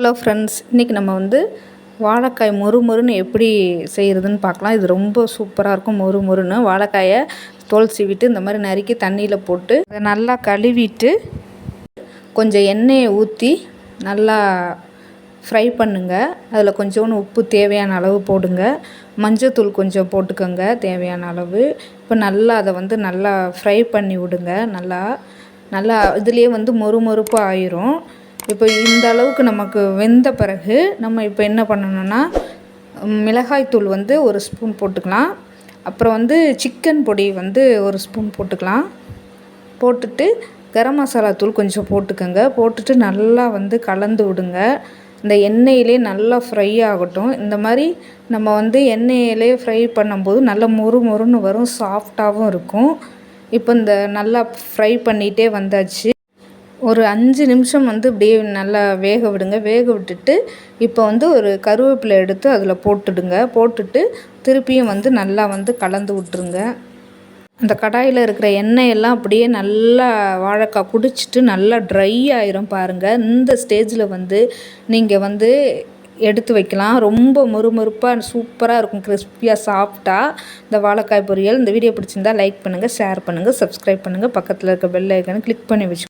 Hello friends இன்றைக்கி நம்ம வந்து வாழைக்காய் மொறு மொறுன்னு எப்படி செய்கிறதுன்னு பார்க்கலாம். இது ரொம்ப சூப்பராக இருக்கும் மொறு மொறுன்னு. வாழைக்காயை தோல் சீவிட்டு இந்த மாதிரி நறுக்கி தண்ணியில் போட்டு அதை நல்லா கழுவிட்டு கொஞ்சம் எண்ணெயை ஊற்றி நல்லா ஃப்ரை பண்ணுங்கள் அதில் கொஞ்சோண்டு உப்பு தேவையான அளவு போடுங்க. மஞ்சத்தூள் கொஞ்சம் போட்டுக்கோங்க தேவையான அளவு. இப்போ நல்லா அதை வந்து நல்லா ஃப்ரை பண்ணி விடுங்க. நல்லா நல்லா இதுலேயே வந்து மொறு மொறுப்பாக ஆயிரும். இப்போ இந்த அளவுக்கு நமக்கு வெந்த பிறகு நம்ம இப்போ என்ன பண்ணணும்னா மிளகாய்த்தூள் வந்து ஒரு ஸ்பூன் போட்டுக்கலாம். அப்புறம் வந்து சிக்கன் பொடி வந்து ஒரு ஸ்பூன் போட்டுக்கலாம். போட்டுட்டு கரம் மசாலா தூள் கொஞ்சம் போட்டுக்கோங்க. போட்டுட்டு நல்லா வந்து கலந்து விடுங்க. இந்த எண்ணெயிலே நல்லா ஃப்ரை ஆகட்டும். இந்த மாதிரி நம்ம வந்து எண்ணெயிலே ஃப்ரை பண்ணும்போது நல்லா மொறு மொறுன்னு வரும் சாஃப்டாகவும் இருக்கும். இப்போ இந்த நல்லா ஃப்ரை பண்ணிகிட்டே வந்தாச்சு. ஒரு அஞ்சு நிமிஷம் வந்து இப்படியே நல்லா வேக விடுங்க. வேக விட்டுட்டு இப்போ வந்து ஒரு கருவேப்பிலை எடுத்து அதில் போட்டுடுங்க. போட்டுட்டு திருப்பியும் வந்து நல்லா வந்து கலந்து விட்ருங்க அந்த கடாயில் இருக்கிற எண்ணெயெல்லாம் அப்படியே நல்லா வாழைக்காய் குடிச்சிட்டு நல்லா ட்ரை ஆயிரும் பாருங்கள் இந்த ஸ்டேஜில் வந்து நீங்கள் வந்து எடுத்து வைக்கலாம். ரொம்ப மொறுமொறுப்பாக சூப்பராக இருக்கும். கிறிஸ்பியாக சாஃப்டாக இந்த வாழைக்காய் பொரியல். இந்த வீடியோ பிடிச்சிருந்தா லைக் பண்ணுங்கள் ஷேர் பண்ணுங்கள் சப்ஸ்கிரைப் பண்ணுங்கள் பக்கத்தில் இருக்க பெல் ஐக்கனை கிளிக் பண்ணி வச்சு